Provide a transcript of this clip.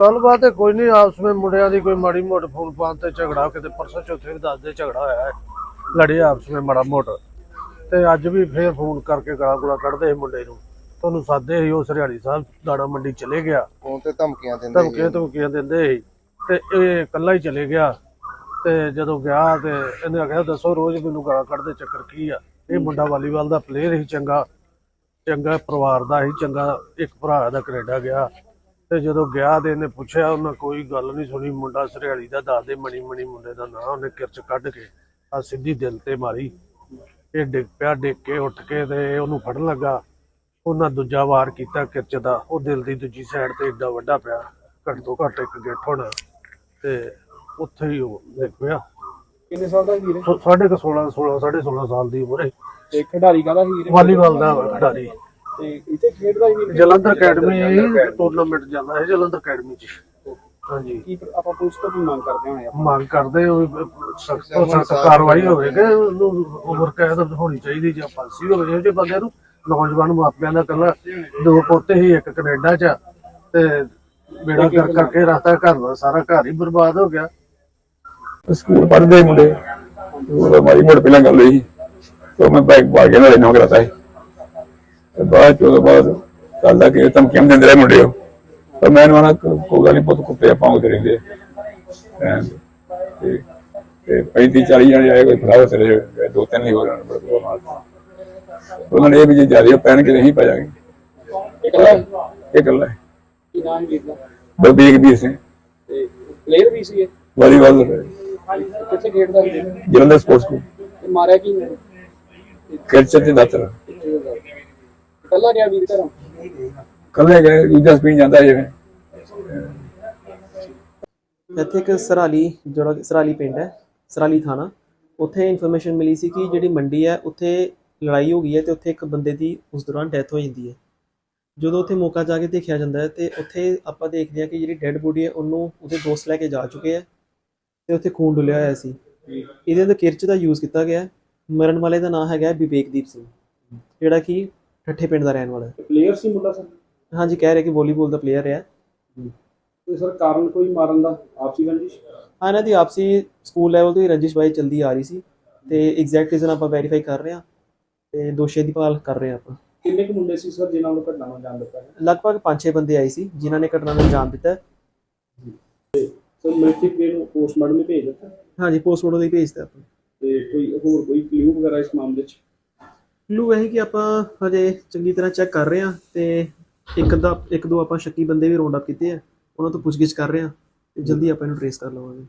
ਗੱਲਬਾਤ ਤੇ ਕੋਈ ਨਹੀਂ ਆਪਸ ਵਿੱਚ ਮੁੰਡਿਆਂ ਦੀ ਕੋਈ ਮਾੜੀ ਮੋਟ ਫੋਨ ਪਾਣ ਤੇ ਝਗੜਾ ਕਿਤੇ ਪਰਸੋਂ ਚੌਥੇ ਵੀ ਦੱਸਦੇ ਝਗੜਾ ਹੋਇਆ ਹੈ। ਲੜੇ ਆਪਸ ਵਿੱਚ ਮਾੜਾ ਮੋਟ। ਤੇ ਅੱਜ ਵੀ ਫੇਰ ਫੋਨ ਕਰਕੇ ਗਾਲਾਂ ਗੁਲਾ ਕੱਢਦੇ ਸੀ ਮੁੰਡੇ ਨੂੰ। ਤੁਹਾਨੂੰ ਸਾਦੇ ਸੀ ਉਹ ਸਰਿਆੜੀ ਸਾਹਿਬ ਦਾਣਾ ਮੰਡੀ ਚਲੇ ਗਿਆ। ਫੋਨ ਤੇ ਧਮਕੀਆਂ ਦਿੰਦੇ ਧਮਕੀਆਂ ਧਮਕੀਆਂ ਦਿੰਦੇ ਸੀ। ਤੇ ਇਹ ਇਕੱਲਾ ਹੀ ਚਲੇ ਗਿਆ। ਤੇ ਜਦੋਂ ਗਿਆ ਤੇ ਇਹਨੇ ਆਖਿਆ ਦੱਸੋ ਰੋਜ਼ ਮੈਨੂੰ ਗਾਲਾਂ ਕੱਢਦੇ ਚੱਕਰ ਕੀ ਆ? ਇਹ ਮੁੰਡਾ ਵਾਲੀਬਾਲ ਦਾ ਪਲੇਅਰ ਸੀ ਚੰਗਾ। ਚੰਗਾ ਪਰਿਵਾਰ ਦਾ ਸੀ ਚੰਗਾ ਇੱਕ ਭਰਾ ਦਾ ਕੈਨੇਡਾ ਗਿਆ। ਤੇ ਜਦੋਂ ਗਿਆ ਤੇ ਇਹਨੇ ਪੁੱਛਿਆ ਉਹਨਾਂ ਕੋਈ ਗੱਲ ਨਹੀਂ ਸੁਣੀ। ਮੁੰਡਾ ਸਰਿਆਲੀ ਦਾ ਦੱਸਦੇ ਮਣੀ ਮਣੀ ਮੁੰਡੇ ਦਾ ਨਾਂ ਉਹਨੇ ਕਿਰਚ ਕੱਢ ਕੇ ਆ ਸਿੱਧੀ ਦਿਲ ਤੇ ਮਾਰੀ। ਇਹ ਡਿੱਗ ਪਿਆ ਡਿੱਗ ਕੇ ਉੱਠ ਕੇ ਤੇ ਉਹਨੂੰ ਫੜਨ ਲੱਗਾ। ਉਹਨਾਂ ਦੂਜਾ ਵਾਰ ਕੀਤਾ ਕਿਰਚ ਦਾ। ਉਹ ਦਿਲ ਦੀ ਦੂਜੀ ਸਾਈਡ ਤੇ ਏਡਾ ਵੱਡਾ ਪਿਆ ਘੱਟ ਤੋਂ ਘੱਟ ਇੱਕ ਗਿੱਠ ਹੋਣਾ। ਤੇ ਉੱਥੇ ਹੀ ਉਹ ਦੇਖਿਆ ਕਿੰਨੇ ਸਾਲ ਦਾ ਵੀਰ ਸਾਢੇ ਕੁ 16 16 ਸਾਢੇ 16 ਸਾਲ ਦੀ ਉਮਰ ਹੈ। ਤੇ ਖਿਡਾਰੀ ਕਾਹਦਾ ਵੀਰ ਵਾਲੀਬਾਲ ਦਾ ਖਿਡਾਰੀ। ਤੇ ਇੱਥੇ ਖੇਡਦਾ ਹੀ ਵੀਰ ਜਲੰਧਰ ਅਕੈਡਮੀ ਟੂਰਨਾਮੈਂਟ ਜਾਂਦਾ ਹੈ ਜਲੰਧਰ ਅਕੈਡਮੀ ਚ। ਹਾਂਜੀ। ਕੀ ਆਪਾਂ ਪੁਲਿਸ ਤੋਂ ਵੀ ਮੰਗ ਕਰਦੇ ਹਾਂ ਆਪਾਂ? ਮੰਗ ਕਰਦੇ ਹੋ ਸਖਤ ਤੋਂ ਸਖਤ ਕਾਰਵਾਈ ਹੋਵੇ ਕਿ ਉਹਨੂੰ ਉਮਰ ਕੈਦ ਹੋਣੀ ਚਾਹੀਦੀ ਜਾਂ ਫਾਂਸੀ ਹੋਵੇ ਜਿਹੇ ਜਿਹੇ ਬੰਦੇ ਨੂੰ ਨੌਜਵਾਨ ਮਾਪਿਆਂ ਦਾ ਕੱਲਾ ਦੋ ਪੋਤੇ ਹੀ ਇੱਕ ਕੈਨੇਡਾ ਚ ਆ, ਤੇ ਬੇੜਾ ਕਰ ਕਰਕੇ ਰਸਤਾ ਘਰ ਦਾ ਸਾਰਾ ਘਰ ਹੀ ਬਰਬਾਦ ਹੋ ਗਿਆ। ਸਕੂਲ ਪੜ੍ਹਦੇ ਮੁੰਡੇ। ਉਹ ਮਾਰੀ ਮੋੜ ਪਹਿਲਾਂ ਗੱਲ ਹੋਈ ਤੇ ਮੈਂ ਬਾਈਕ ਪਾ ਕੇ ਨਾਲੇ ਨੌ ਕਰਾਤਾ ਹੈ ਤੇ ਬਾਅਦ ਚ ਉਹਦੇ ਬਾਅਦ ਕੱਲ ਕਿ ਧਮਕੀਆਂ ਦਿੰਦੇ ਰਹੇ ਮੁੰਡੇ ਉਹ। ਪਰ ਮੈਂ ਉਹਨਾਂ ਕੋਈ ਗੱਲ ਨਹੀਂ ਪੁੱਤ ਕੁੱਤੇ ਪਾਉਂਦੇ ਰਹਿੰਦੇ ਤੇ ਤੇ 35 40 ਜਣੇ ਆਏ ਕੋਈ ਫੜਾ ਤੇਰੇ ਦੋ ਤਿੰਨ ਹੀ ਹੋ ਰਹੇ ਬੜਾ ਮਾਰ ਉਹਨਾਂ ਨੇ ਇਹ ਵੀ ਜੇ ਜ਼ਿਆਦਾ ਪੈਣ ਕੇ ਨਹੀਂ ਪਾ ਜਾਗੇ ਇਹ ਗੱਲ ਹੈ। ਕੀ ਨਾਮ ਵੀਰ ਦਾ? ਬਲਬੀਰ ਵੀਰ ਸਿੰਘ। ਤੇ ਪਲੇਅਰ ਵੀ ਸੀ ਇਹ? ਵਾਲੀਬਾਲ ਕਿੱਥੇ ਖੇਡਦਾ ਸੀ? Jalandhar sports school. ਮਾਰਿਆ ਕੀ ਨੇ ਕਿਰਚਰ ਤੇ ਦਾਤਰ। ਇਕੱਲਾ ਗਿਆ ਵੀਰ ਘਰੋਂ? ਕੱਲੇ ਗਏ ਦੂਜਾ ਸਪੀਨ ਜਾਂਦਾ ਜਿਵੇਂ। ਇੱਥੇ ਇੱਕ ਸਰਾਲੀ ਜਿਹੜਾ ਕਿ ਸਰਾਲੀ ਪਿੰਡ ਹੈ ਸਰਾਲੀ ਥਾਣਾ। ਉੱਥੇ ਇਨਫੋਰਮੇਸ਼ਨ ਮਿਲੀ ਸੀ ਕਿ ਜਿਹੜੀ ਮੰਡੀ ਹੈ ਉੱਥੇ ਲੜਾਈ ਹੋ ਗਈ ਹੈ ਤੇ ਉੱਥੇ ਇੱਕ ਬੰਦੇ ਦੀ ਉਸ ਦੌਰਾਨ ਡੈਥ ਹੋ ਜਾਂਦੀ ਹੈ। ਜਦੋਂ ਉੱਥੇ ਮੌਕਾ ਜਾ ਕੇ ਦੇਖਿਆ ਜਾਂਦਾ ਹੈ ਤੇ ਉੱਥੇ ਆਪਾਂ ਦੇਖਦੇ ਹਾਂ ਕਿ ਜਿਹੜੀ ਡੈੱਡ ਬੋਡੀ ਹੈ ਉਹਨੂੰ ਉਹਦੇ ਦੋਸਤ ਲੈ ਕੇ ਜਾ ਚੁੱਕੇ ਹੈ ਤੇ ਉੱਥੇ ਖੂਨ ਡੁੱਲਿਆ ਹੋਇਆ ਸੀ। ਇਹਦੇ ਅੰਦਰ ਕਿਰਚ ਦਾ ਯੂਜ਼ ਕੀਤਾ ਗਿਆ ਹੈ। ਮਰਨ ਵਾਲੇ ਦਾ ਨਾਮ ਹੈਗਾ ਵਿਵੇਕਦੀਪ ਸਿੰਘ ਜਿਹੜਾ ਕਿ ਠੱਠੇ ਪਿੰਡ ਦਾ ਰਹਿਣ ਵਾਲਾ। ਹੈ ਪਲੇਅਰ ਸੀ ਮੁੰਡਾ ਸਰ? ਹਾਂਜੀ ਕਹਿ ਰਹੇ ਕਿ ਵਾਲੀਬਾਲ ਦਾ ਪਲੇਅਰ ਹੈ। ਤੇ ਸਰ ਕਾਰਨ ਕੋਈ ਮਾਰਨ ਦਾ? ਆਪਸੀ ਰੰਜਿਸ਼? ਹਾਂ ਇਹਨਾਂ ਦੀ ਆਪਸੀ ਸਕੂਲ ਲੈਵਲ ਤੋਂ ਹੀ ਰੰਜਿਸ਼ ਬਾਈ ਚੱਲਦੀ ਆ ਰਹੀ ਸੀ। ਤੇ ਐਗਜ਼ੈਕਟ ਰੀਜ਼ਨ ਆਪਾਂ ਵੈਰੀਫਾਈ ਕਰ ਰਹੇ ਹਾਂ। ਤੇ ਦੋਸ਼ੀ ਦੀ ਭਾਲ ਕਰ ਰਹੇ ਹਾਂ ਆਪਾਂ। ਕਿੰਨੇ ਕੁ ਮੁੰਡੇ ਸੀ ਸਰ ਜਿਨ੍ਹਾਂ ਨੂੰ ਘਟਨਾ ਨੂੰ ਅੰਜਾਮ ਦਿੱਤਾ ਹੈ ਲਗਭਗ 5-6 ਬੰਦੇ ਆਏ ਸੀ ਜਿਨ੍ਹਾਂ ਨੇ ਘਟਨਾ ਨੂੰ ਅੰਜਾਮ ਦਿੱਤਾ। ਸਰ ਮੈਟ੍ਰਿਕ ਦੇ ਨੂੰ ਪੋਸਟਮਾਰਟਮ ਨੂੰ ਭੇਜ ਦਿੱਤਾ? ਹਾਂਜੀ ਪੋਸਟਮਾਰਟਮ ਦੀ ਭੇਜਤਾ ਆਪਾਂ। ਤੇ ਕੋਈ ਹੋਰ ਕੋਈ ਕਲੂ ਵਗੈਰਾ ਇਸ ਮਾਮਲੇ 'ਚ? ਲੂ ਇਹ ਕਿ ਆਪਾਂ ਹਜੇ ਚੰਗੀ ਤਰ੍ਹਾਂ ਚੈੱਕ ਕਰ ਰਹੇ ਹਾਂ ਤੇ ਇੱਕ ਦਾ, ਇੱਕ ਦੋ ਆਪਾਂ ਸ਼ੱਕੀ ਬੰਦੇ ਵੀ ਰੌਂਡ ਅਪ ਕੀਤੇ ਆ, ਉਹਨਾਂ ਤੋਂ ਪੁੱਛਗਿੱਛ ਕਰ ਰਹੇ ਹਾਂ ਤੇ ਜਲਦੀ ਆਪਾਂ ਇਹਨੂੰ ਟ੍ਰੇਸ ਕਰ ਲਵਾਂਗੇ।